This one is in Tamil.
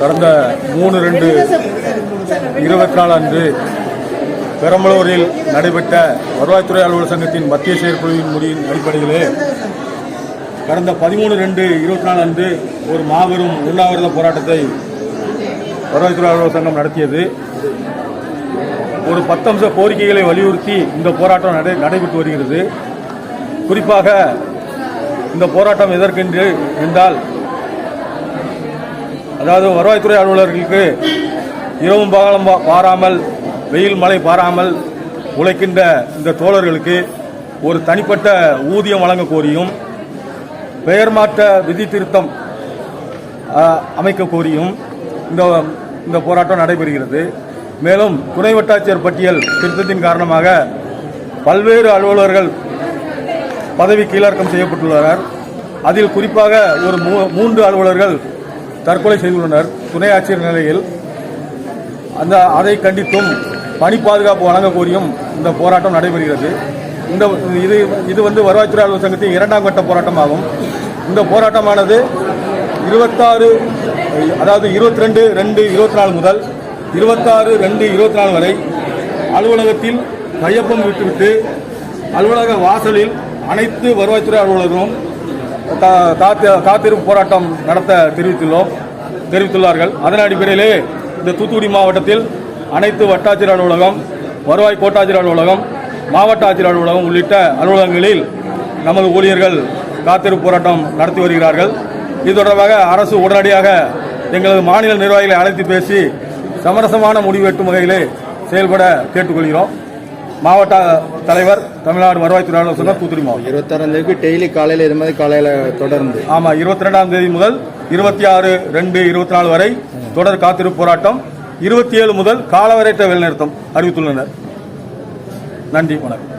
கடந்த மூணு ரெண்டு இருபத்தி நாலு அன்று பெரம்பலூரில் நடைபெற்ற வருவாய்த்துறை அலுவலர் சங்கத்தின் மத்திய செயற்குழுவின் முடிவின் அடிப்படையிலே கடந்த பதிமூணு ரெண்டு இருபத்தி நாலு அன்று ஒரு மாபெரும் உண்ணாவிரத போராட்டத்தை வருவாய்த்துறை அலுவலர் சங்கம் நடத்தியது. ஒரு பத்தம்ச கோரிக்கைகளை வலியுறுத்தி இந்த போராட்டம் நடை நடைபெற்று வருகிறது. குறிப்பாக இந்த போராட்டம் எதற்கென்று என்றால் அதாவது வருவாய்த்துறை அலுவலர்களுக்கு இரவும் பகலும் பாராமல் வெயில் மழை பாராமல் உழைக்கின்ற இந்த தோழர்களுக்கு ஒரு தனிப்பட்ட ஊதியம் வழங்க கோரியும் பெயர் மாற்ற விதி திருத்தம் அமைக்க கோரியும் இந்த இந்த போராட்டம் நடைபெறுகிறது. மேலும் துணை வட்டாட்சியர் பட்டியல் திருத்தத்தின் காரணமாக பல்வேறு அலுவலர்கள் பதவி கீழாக்கம் செய்யப்பட்டுள்ளனர். அதில் குறிப்பாக ஒரு மூ- மூன்று அலுவலர்கள் தற்கொலை செய்துள்ளனர். துணை ஆட்சியர் நிலையில் அந்த அதை கண்டித்தும் பணி பாதுகாப்பு வழங்க கோரியும் இந்த போராட்டம் நடைபெறுகிறது. இந்த இது இது வந்து வருவாய்த்துறை அலுவலர் சங்கத்தின் இரண்டாம் கட்ட போராட்டமாகும். இந்த போராட்டமானது இருபத்தாறு அதாவது இருபத்தி ரெண்டு ரெண்டு இருபத்தி நாலு முதல் இருபத்தாறு ரெண்டு இருபத்தி நாலு வரை அலுவலகத்தில் கையொப்பம் விட்டுவிட்டு அலுவலக வாசலில் அனைத்து வருவாய்த்துறை அலுவலர்களும் காத்திருப்பு போராட்டம் நடத்த தெரிவித்துள்ளோம். தெரிவித்துள்ளார்கள். அதன் அடிப்படையிலே இந்த தூத்துக்குடி மாவட்டத்தில் அனைத்து வட்டாட்சியர் அலுவலகம் வருவாய் கோட்டாட்சியர் அலுவலகம் மாவட்ட ஆட்சியர் அலுவலகம் உள்ளிட்ட அலுவலகங்களில் நமது ஊழியர்கள் காத்திருப்பு போராட்டம் நடத்தி வருகிறார்கள். இது தொடர்பாக அரசு உடனடியாக எங்களது மாநில நிர்வாகிகளை அழைத்து பேசி சமரசமான முடிவு எட்டும் வகையிலே செயல்பட கேட்டுக்கொள்கிறோம். மாவட்ட தலைவர் தமிழ்நாடு வருவாய்த்துறை சங்கம் தூத்துக்குடி மாவட்டம். இருபத்தாறாம் தேதிக்கு டெய்லி காலையில் இது மாதிரி காலையில் தொடர்ந்து. ஆமா இருபத்தி ரெண்டாம் தேதி முதல் இருபத்தி ஆறு ரெண்டு இருபத்தி நாலு வரை தொடர் காத்திருப்பு போராட்டம் இருபத்தி ஏழு முதல் காலவரையற்ற வேலைநிறுத்தம் அறிவித்துள்ளனர் நன்றி வணக்கம்